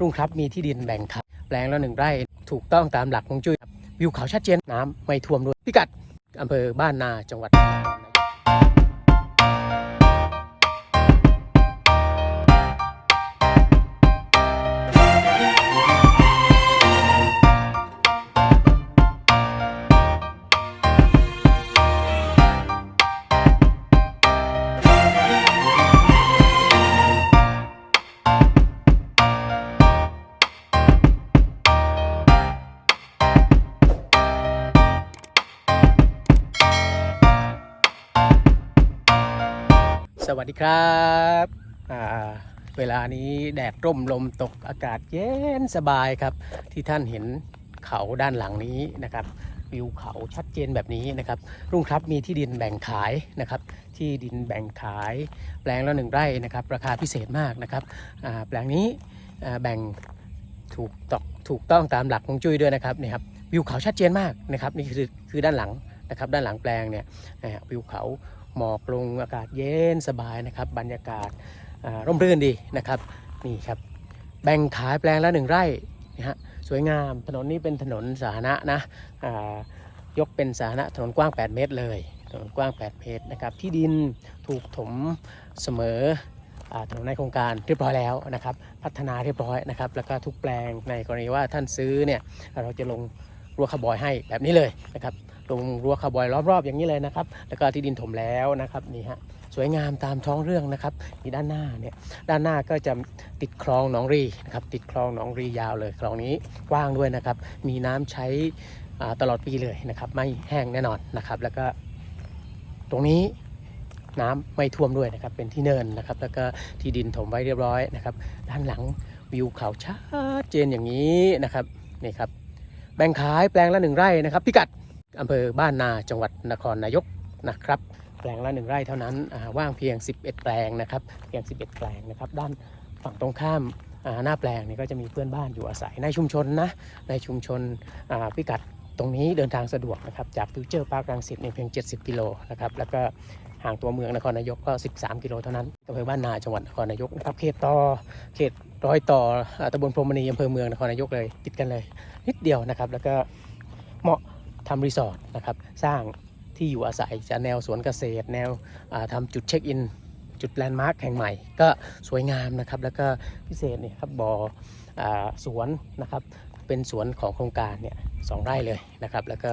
รุ่งครับมีที่ดินแบ่งครับ แปลงละหนึ่งไร่ถูกต้องตามหลักของจุ้ยวิวเขาชัดเจนน้ำไม่ท่วมด้วยพิกัดอำเภอบ้านนาจังหวัด สวัสดีครับเวลานี้แดดร่มลมตกอากาศเย็นสบายครับ ที่ท่านเห็นเขาด้านหลังนี้นะครับ วิวเขาชัดเจนแบบนี้นะครับ รุ่งครับมีที่ดินแบ่งขายนะครับ ที่ดินแบ่งขาย แปลงละหนึ่งไร่นะครับ ราคาพิเศษมากนะครับแปลงนี้แบ่งถูกตอกถูกต้องตามหลักของจุ้ยด้วยนะครับนี่ครับวิวเขาชัดเจนมากนะครับนี่คือคือด้านหลัง นะครับด้านหลังแปลงเนี่ยนะฮะวิวเขาหมอกลงอากาศเย็นสบายนะครับบรรยากาศร่มรื่นดีนะครับนี่ครับแบ่งขายแปลงละหนึ่งไร่นะฮะสวยงามถนนนี้เป็นถนนสาธารณะนะยกเป็นสาธารณะถนนกว้าง 8 เมตรเลยถนนกว้าง 8 เมตรนะครับที่ดินถูกถมเสมออถนนในโครงการเรียบร้อยแล้วนะครับ พัฒนาเรียบร้อยนะครับ แล้วก็ทุกแปลงในกรณีว่าท่านซื้อเนี่ยเราจะลง รั้วคาร์บอยให้แบบนี้เลยนะครับลงรั้วคาร์บอยรอบๆ อย่างนี้เลยนะครับ แล้วก็ที่ดินถมแล้วนะครับนี่ฮะสวยงามตามท้องเรื่องนะครับนี่ด้านหน้าเนี่ยด้านหน้าก็จะติดคลองหนองรีนะครับติดคลองหนองรียาวเลยคลองนี้กว้างด้วยนะครับ มีน้ำใช้ตลอดปีเลยนะครับ ไม่แห้งแน่นอนนะครับ แล้วก็ตรงนี้น้ำไม่ท่วมด้วยนะครับ เป็นที่เนินนะครับ แล้วก็ที่ดินถมไว้เรียบร้อยนะครับ ด้านหลังวิวเขาชัดเจนอย่างนี้นะครับนี่ครับ บ่งขายแปลงละหนึ่งไร่นะครับ พิกัดอำเภอบ้านนาจังหวัดนครนายกนะครับ แปลงละหนึ่งไร่เท่านั้นว่างเพียง 11 แปลงนะครับเพียง 11 แปลงนะครับ ด้านฝั่งตรงข้ามหน้าแปลงนี่ก็จะมีเพื่อนบ้านอยู่อาศัยในชุมชนนะในชุมชนพิกัด ตรงนี้เดินทางสะดวกนะครับ จากฟิวเจอร์พาร์ครังสิตเนี่ยเพียง 70 กิโลนะครับ แล้วก็ห่างตัวเมืองนครนายกก็ 13 กิโลเท่านั้นอำเภอบ้านนาจังหวัดนครนายกนะครับ เขตต่อ เขตร้อยต่ออ่าตำบลพรหมณีอำเภอเมืองนครนายกเลย ติดกันเลย นิดเดียวนะครับ แล้วก็เหมาะทำรีสอร์ทนะครับ สร้างที่อยู่อาศัยจะแนวสวนเกษตร แนวอ่าทำจุดเช็คอินจุดแลนด์มาร์คแห่งใหม่ ก็สวยงามนะครับ แล้วก็พิเศษเนี่ยครับบ่อ สวนนะครับเป็นสวนของโครงการเนี่ยสองไร่เลยนะครับ แล้วก็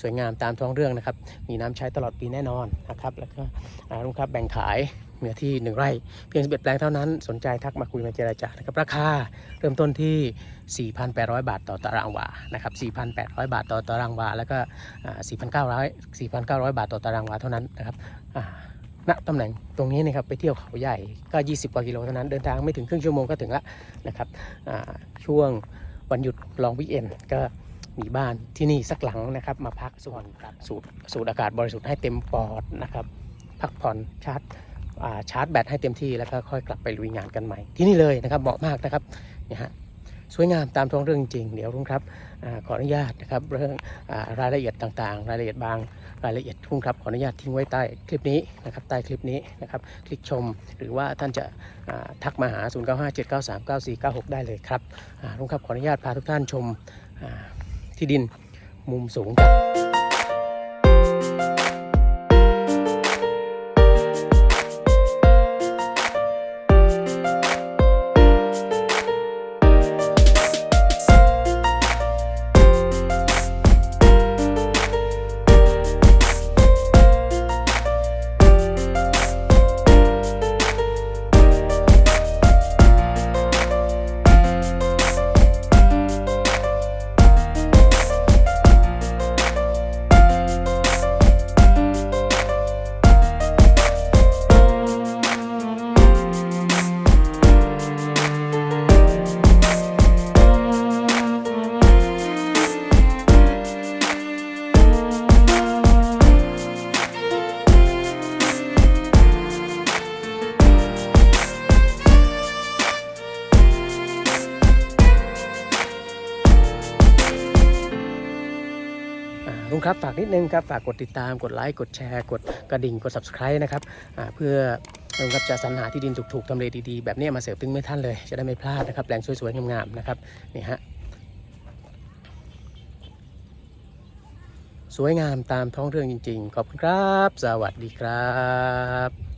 สวยงามตามท้องเรื่องนะครับ มีน้ำใช้ตลอดปีแน่นอนนะครับ แล้วก็ลุงครับแบ่งขายเนื้อที่ 1 ไร่ เพียง 11 แปลงเท่านั้น สนใจทักมาคุยมาเจราจานะครับ ราคาเริ่มต้นที่ 4,800 บาทต่อตารางวา นะครับ 4,800 บาทต่อตารางวา แล้วก็อ่า4,900 4,900 บาทต่อตารางวาเท่านั้นนะครับ ณตำแหน่งตรงนี้นะครับไปเที่ยวเขาใหญ่ก็ 20 กว่ากิโลเท่านั้นเดินทางไม่ถึงครึ่งชั่วโมงก็ถึงละนะครับช่วงวันหยุดลองวิเอ็นก็มีบ้านที่นี่สักหลังนะครับ มาพักส่วนสูดสูดอากาศบริสุทธิ์ให้เต็มปอดนะครับพักผ่อนชาร์จชาร์จแบตให้เต็มที่แล้วก็ค่อยกลับไปลุยงานกันใหม่ ที่นี่เลยนะครับเหมาะมากนะครับเนี่ยฮะ สวยงามตามท้องเรื่องจริง เดี๋ยวรุ่งครับอขออนุญาตนะครับเรื่องอรายละเอียดต่างๆ รายละเอียดบางรายละเอียดรุ่งครับขออนุญาตทิ้งไว้ใต้คลิปนี้นะครับใต้คลิปนี้นะครับคลิกชมหรือว่าท่านจะทักมาหา 0 9 5 7 9 3 9 4 9 6 ได้เลยครับรุ่งครับขออนุญาตพาทุกท่านชมที่ดินมุมสูงครับ อ่าลุงครับฝากนิดนึงครับฝากกดติดตามกดไลค์กดแชร์ กดกระดิ่งกด subscribe นะครับเพื่อลุงครับจะสรรหาที่ดินถูกๆทำเลดีๆ แบบนี้มาเสิร์ฟถึงไม่ท่านเลย จะได้ไม่พลาดนะครับแปลงสวยๆงามๆนะครับนี่ฮะสวยงามตามท้องเรื่องจริง ๆ ขอบคุณครับ สวัสดีครับ